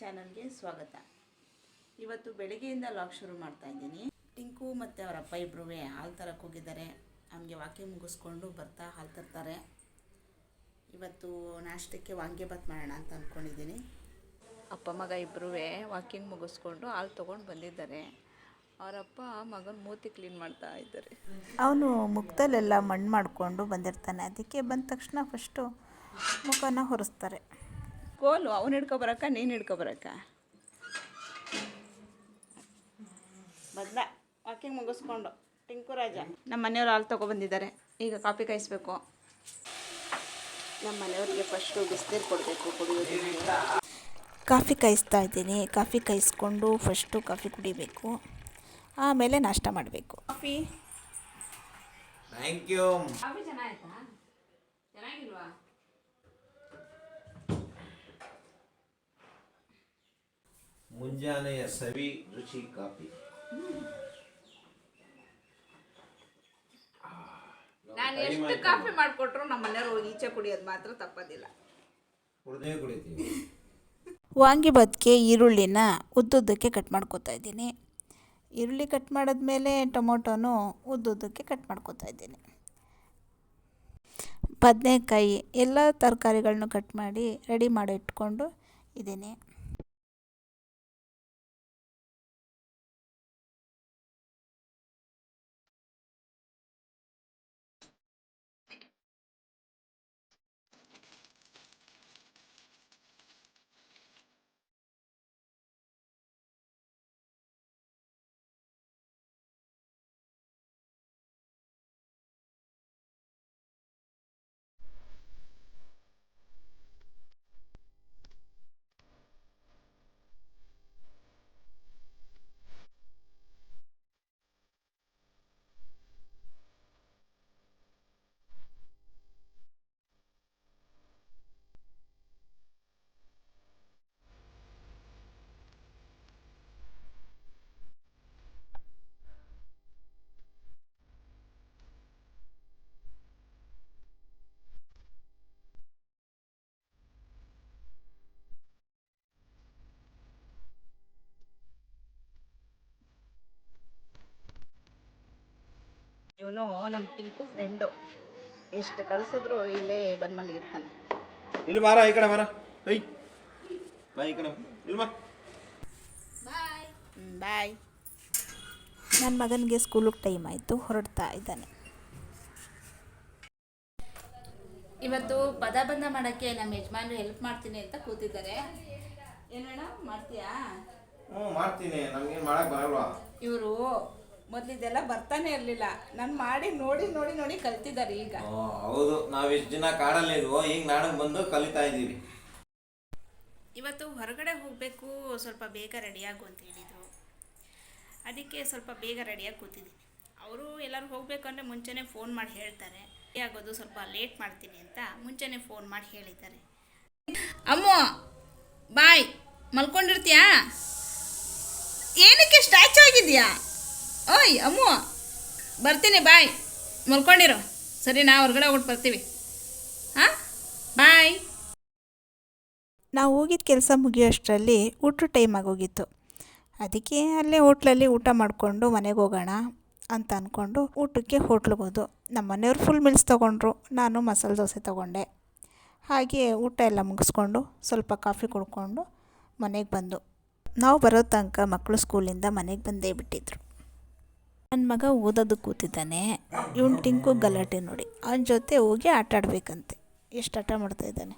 ಚಾನಲ್ಗೆ ಸ್ವಾಗತ. ಇವತ್ತು ಬೆಳಗ್ಗೆಯಿಂದ ಲಾಗ್ ಶುರು ಮಾಡ್ತಾ ಇದ್ದೀನಿ. ಟಿಂಕು ಮತ್ತು ಅವರ ಅಪ್ಪ ಇಬ್ಬರೂ ಹಾಲು ತರಕ್ಕೆ ಹೋಗಿದ್ದಾರೆ. ಅವನಿಗೆ ವಾಕಿಂಗ್ ಮುಗಿಸ್ಕೊಂಡು ಬರ್ತಾ ಹಾಲು ತರ್ತಾರೆ. ಇವತ್ತು ನಾಷ್ಟಕ್ಕೆ ವಾಂಗ್ಯಭಾತ್ ಮಾಡೋಣ ಅಂತ ಅಂದ್ಕೊಂಡಿದ್ದೀನಿ ಅಪ್ಪ ಮಗ ಇಬ್ಬರೂ ವಾಕಿಂಗ್ ಮುಗಿಸ್ಕೊಂಡು ಹಾಲು ತೊಗೊಂಡು ಬಂದಿದ್ದಾರೆ. ಅವರಪ್ಪ ಮಗನ ಮೂತಿ ಕ್ಲೀನ್ ಮಾಡ್ತಾ ಇದ್ದಾರೆ. ಅವನು ಮುಖದಲ್ಲೆಲ್ಲ ಮಣ್ಣು ಮಾಡಿಕೊಂಡು ಬಂದಿರ್ತಾನೆ. ಅದಕ್ಕೆ ಬಂದ ತಕ್ಷಣ ಫಸ್ಟು ಮುಖನ ಹೊರಿಸ್ತಾರೆ. ಕೋಲು ಅವನು ಹಿಡ್ಕೊಬರಕ್ಕ ನೀನು ಹಿಡ್ಕೊಬರಕ್ಕ ಬದ್ಲ ವಾಕಿಂಗ್ ಮುಗಿಸ್ಕೊಂಡು ಟಿಂಕು ರಾಜ. ನಮ್ಮ ಮನೆಯವ್ರು ಹಾಲು ತೊಗೊಬಂದಿದ್ದಾರೆ ಈಗ ಕಾಫಿ ಕಾಯಿಸ್ಬೇಕು. ನಮ್ಮ ಮನೆಯವ್ರಿಗೆ ಫಸ್ಟು ಬಿಸಿನೀರು ಕೊಡಬೇಕು ಕುಡಿಯೋದು ಕಾಫಿ ಕಾಯಿಸ್ತಾ ಇದ್ದೀನಿ. ಕಾಫಿ ಕಾಯಿಸ್ಕೊಂಡು ಫಸ್ಟು ಕಾಫಿ ಕುಡಿಬೇಕು. ಆಮೇಲೆ ನಾಷ್ಟ ಮಾಡಬೇಕು. ಕಾಫಿ. ಥ್ಯಾಂಕ್ ಯು ಕಾಫಿ ಚೆನ್ನಾಗಿತ್ತಾ? ಚೆನ್ನಾಗಿಲ್ವಾ? ಮುಂಜಾನೆಯ ಸವಿ ರುಚಿ ಕಾಫಿ. ನಾನು ಎಷ್ಟು ಕಾಫಿ ಮಾಡಿಕೊಟ್ರು ನಮ್ಮ ಮನೆಯವ್ರು ಈಚೆ ಕುಡಿಯೋದು ಮಾತ್ರ ತಪ್ಪೋದಿಲ್ಲ. ಕುಡ್ದೇ ಕುಡಿತೀವಿ ವಾಂಗಿಭಾತ್ಗೆ ಈರುಳ್ಳಿನ ಉದ್ದುದ್ದಕ್ಕೆ ಕಟ್ ಮಾಡ್ಕೊತಾ ಇದ್ದೀನಿ. ಈರುಳ್ಳಿ ಕಟ್ ಮಾಡಿದ್ಮೇಲೆ ಟೊಮೊಟೊನು ಉದ್ದುದ್ದಕ್ಕೆ ಕಟ್ ಮಾಡ್ಕೊತಾ ಇದ್ದೀನಿ. ಬದನೆಕಾಯಿ ಎಲ್ಲ ತರಕಾರಿಗಳನ್ನು ಕಟ್ ಮಾಡಿ ರೆಡಿ ಮಾಡಿ ಇಟ್ಕೊಂಡು ಇದ್ದೀನಿ. ಇವನು ನಮ್ಮ ಟಿಂಕು ಫ್ರೆಂಡು ಎಷ್ಟು ಕಳಿಸಿದ್ರು ಇಲ್ಲೇ ಬಂದು ಮಲಗಿರ್ತಾನೆ ಇಲ್ಲಿ ಬಾರ ಈ ಕಡೆ ಬಾರ ಐ ಬಾ ಈ ಕಡೆ ಇಲ್ಲಿ ಬಾ ಬಾಯ್. ನನ್ನ ಮಗನಿಗೆ ಸ್ಕೂಲಿಗೆ ಟೈಮ್ ಆಯಿತು ಹೊರಡ್ತಾ ಇದ್ದಾನೆ. ಇವತ್ತು ಪದ ಬಂದ ಮಾಡೋಕ್ಕೆ ನಮ್ಮ ಯಜಮಾನ್ರು ಹೆಲ್ಪ್ ಮಾಡ್ತೀನಿ ಅಂತ ಕೂತಿದ್ದಾರೆ. ಏನಣ್ಣ ಮಾಡ್ತೀಯಾ? ಹ್ಞೂ ಮಾಡ್ತೀನಿ. ನಮ್ಗೇನು ಮಾಡೋಕ್ಕೆ ಬರಲ್ವಾ? ಇವರು ಮೊದಲಿದೆಲ್ಲ ಬರ್ತಾನೆ ಇರಲಿಲ್ಲ. ನಾನು ಮಾಡಿ ನೋಡಿ ನೋಡಿ ನೋಡಿ ಕಲ್ತಿದ್ದಾರೆ ಈಗ. ಹೌದು. ನಾವ್ ಇಷ್ಟು ದಿನ ಕಾಡಲ್ಲಿ ಇದ್ವು ಈಗ ನಾಡ ಬಂದು ಕಲಿತಾ ಇದೀವಿ ಇವತ್ತು ಹೊರಗಡೆ ಹೋಗಬೇಕು ಸ್ವಲ್ಪ ಬೇಗ ರೆಡಿಯಾಗು ಅಂತ ಹೇಳಿದ್ರು. ಅದಕ್ಕೆ ಸ್ವಲ್ಪ ಬೇಗ ರೆಡಿಯಾಗಿ ಕೂತಿದ್ದೀನಿ. ಅವರು ಎಲ್ಲರೂ ಹೋಗಬೇಕು ಮುಂಚೆನೆ ಮುಂಚೆನೇ ಫೋನ್ ಮಾಡಿ ಹೇಳ್ತಾರೆ. ಆಗೋದು ಸ್ವಲ್ಪ ಲೇಟ್ ಮಾಡ್ತೀನಿ ಅಂತ ಮುಂಚೆನೇ ಫೋನ್ ಮಾಡಿ ಹೇಳಿದ್ದಾರೆ. ಅಮ್ಮ ಬಾಯ್ ಮಲ್ಕೊಂಡಿರ್ತೀಯಾ? ಏನಕ್ಕೆ ಸ್ಟ್ಯಾಚು ಆಗಿದ್ಯಾ? ಓಯ್, ಅಮ್ಮ. ಬರ್ತೀನಿ, ಬಾಯ್. ಮಲ್ಕೊಂಡಿರೋ. ಸರಿ ನಾವು ಹೊರಗಡೆ ಹೋಗ್ಬಿಟ್ಟು ಬರ್ತೀವಿ. ಹಾಂ? ಬಾಯ್. ನಾವು ಹೋಗಿದ್ದ ಕೆಲಸ ಮುಗಿಯೋಷ್ಟರಲ್ಲಿ ಊಟ ಟೈಮ್ ಆಗೋಗಿತ್ತು ಅದಕ್ಕೆ ಅಲ್ಲೇ ಹೋಟ್ಲಲ್ಲಿ ಊಟ ಮಾಡಿಕೊಂಡು ಮನೆಗೆ ಹೋಗೋಣ ಅಂತ ಅಂದ್ಕೊಂಡು ಊಟಕ್ಕೆ ಹೋಟ್ಲಿಗೆ ಹೋದು. ನಮ್ಮ ಮನೆಯವ್ರು ಫುಲ್ ಮಿಲ್ಸ್ ತೊಗೊಂಡ್ರು. ನಾನು ಮಸಾಲೆ ದೋಸೆ ತೊಗೊಂಡೆ. ಹಾಗೆ ಊಟ ಎಲ್ಲ ಮುಗಿಸ್ಕೊಂಡು ಸ್ವಲ್ಪ ಕಾಫಿ ಕುಡ್ಕೊಂಡು ಮನೆಗೆ ಬಂದು. ನಾವು ಬರೋ ತನಕ ಮಕ್ಕಳು ಸ್ಕೂಲಿಂದ ಮನೆಗೆ ಬಂದೇ ಬಿಟ್ಟಿದ್ರು. ನನ್ನ ಮಗ ಓದೋದು ಕೂತಿದ್ದಾನೆ. ಇವನು ಟಿಂಕು ಗಲಾಟೆ ನೋಡಿ. ಅವನ ಜೊತೆ ಹೋಗಿ ಆಟ ಆಡಬೇಕಂತೆ ಎಷ್ಟು ಆಟ ಮಾಡ್ತಾ ಇದ್ದಾನೆ?